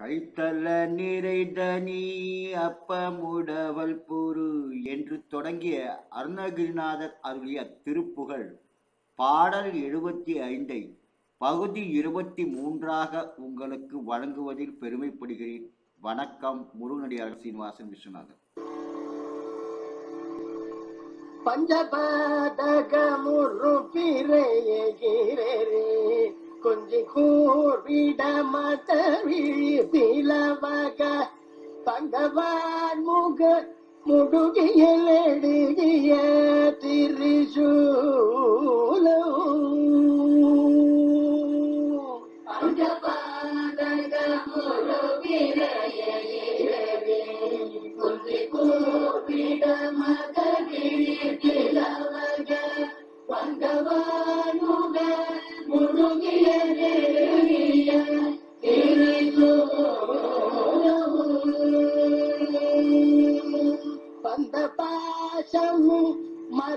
கைத்தல நிறைதனி அப்பமுடவல் பொரு என்று தொடங்கிய அருணகிரிநாதர் அருளிய திருப்புகழ். பாடல் எழுபத்தி ஐந்தை பகுதி இருபத்தி மூன்றாக உங்களுக்கு வழங்குவதில் பெருமைப்படுகிறேன். வணக்கம் முருகனடியார் சீனிவாசன் விஸ்வநாதன். பஞ்சபாதகமுரு பிறையகிரே கொஞ்சம் கூர்விட மதவி பிளவக தங்கவான் முக முடுகியில் எடுகிய திரிசூலம். வந்த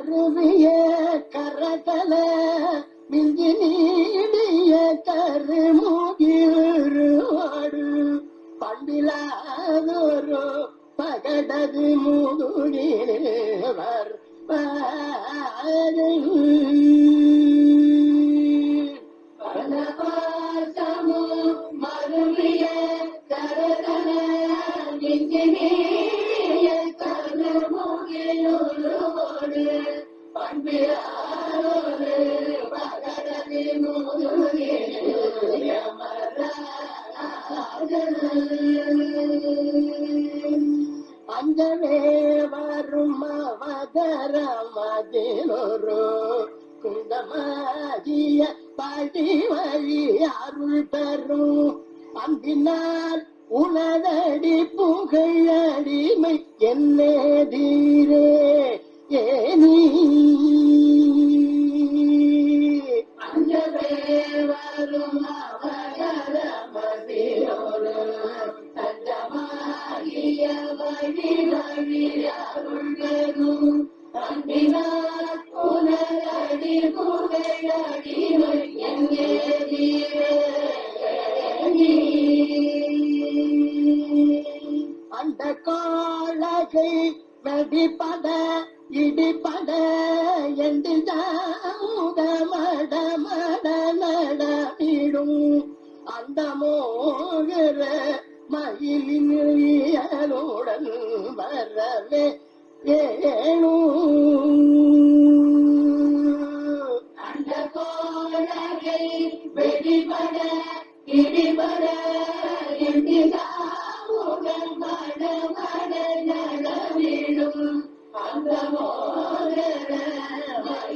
கருவிய கரகல மிஞ்சி நீடிய கருமுகிருவாடு. பண்டிலாதொரு பகடது முகுடிவர் மருவிய கரகல மிஞ்சி நீ பண்டிலாதொரு வரும் அஞ்சவே மதினொரு அவதரமதிலொரு குந்தமாகிய படி வழி அருள் பெறும் அன்பினால் உலதடி புகழடிமை என்னே தீரே. ஏனி அஞ்சவே வரும் அவதரமதிலொரு வழி அந்த காலகை வெடிப்பட என்று மட நடமிடும் அந்த மோகிற மயிலின் இயலுடன் வரவே வேணு அந்த கோலகை வெடிபட இடிபட எந்திராவுடன்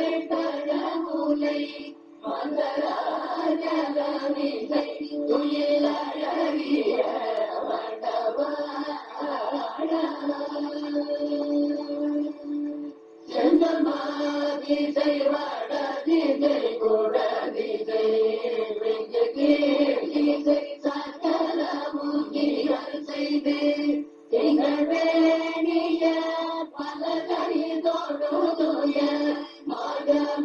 மடமகள் கடமுலை மந்தராஜகமிசை துயிலழகிய செந்தமாதிசை வடதிசை குடதிசை விஜகிசை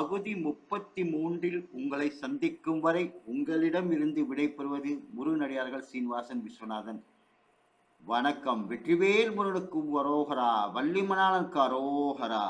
பகுதி முப்பத்தி மூன்றில் உங்களை சந்திக்கும் வரை உங்களிடம் இருந்து விடைபெறுவது முருகனடியார்கள் சீனிவாசன் விஸ்வநாதன். வணக்கம். வெற்றிவேல் முருகனுக்கும் அரோகரா வள்ளிமணாளனுக்கு அரோகரா.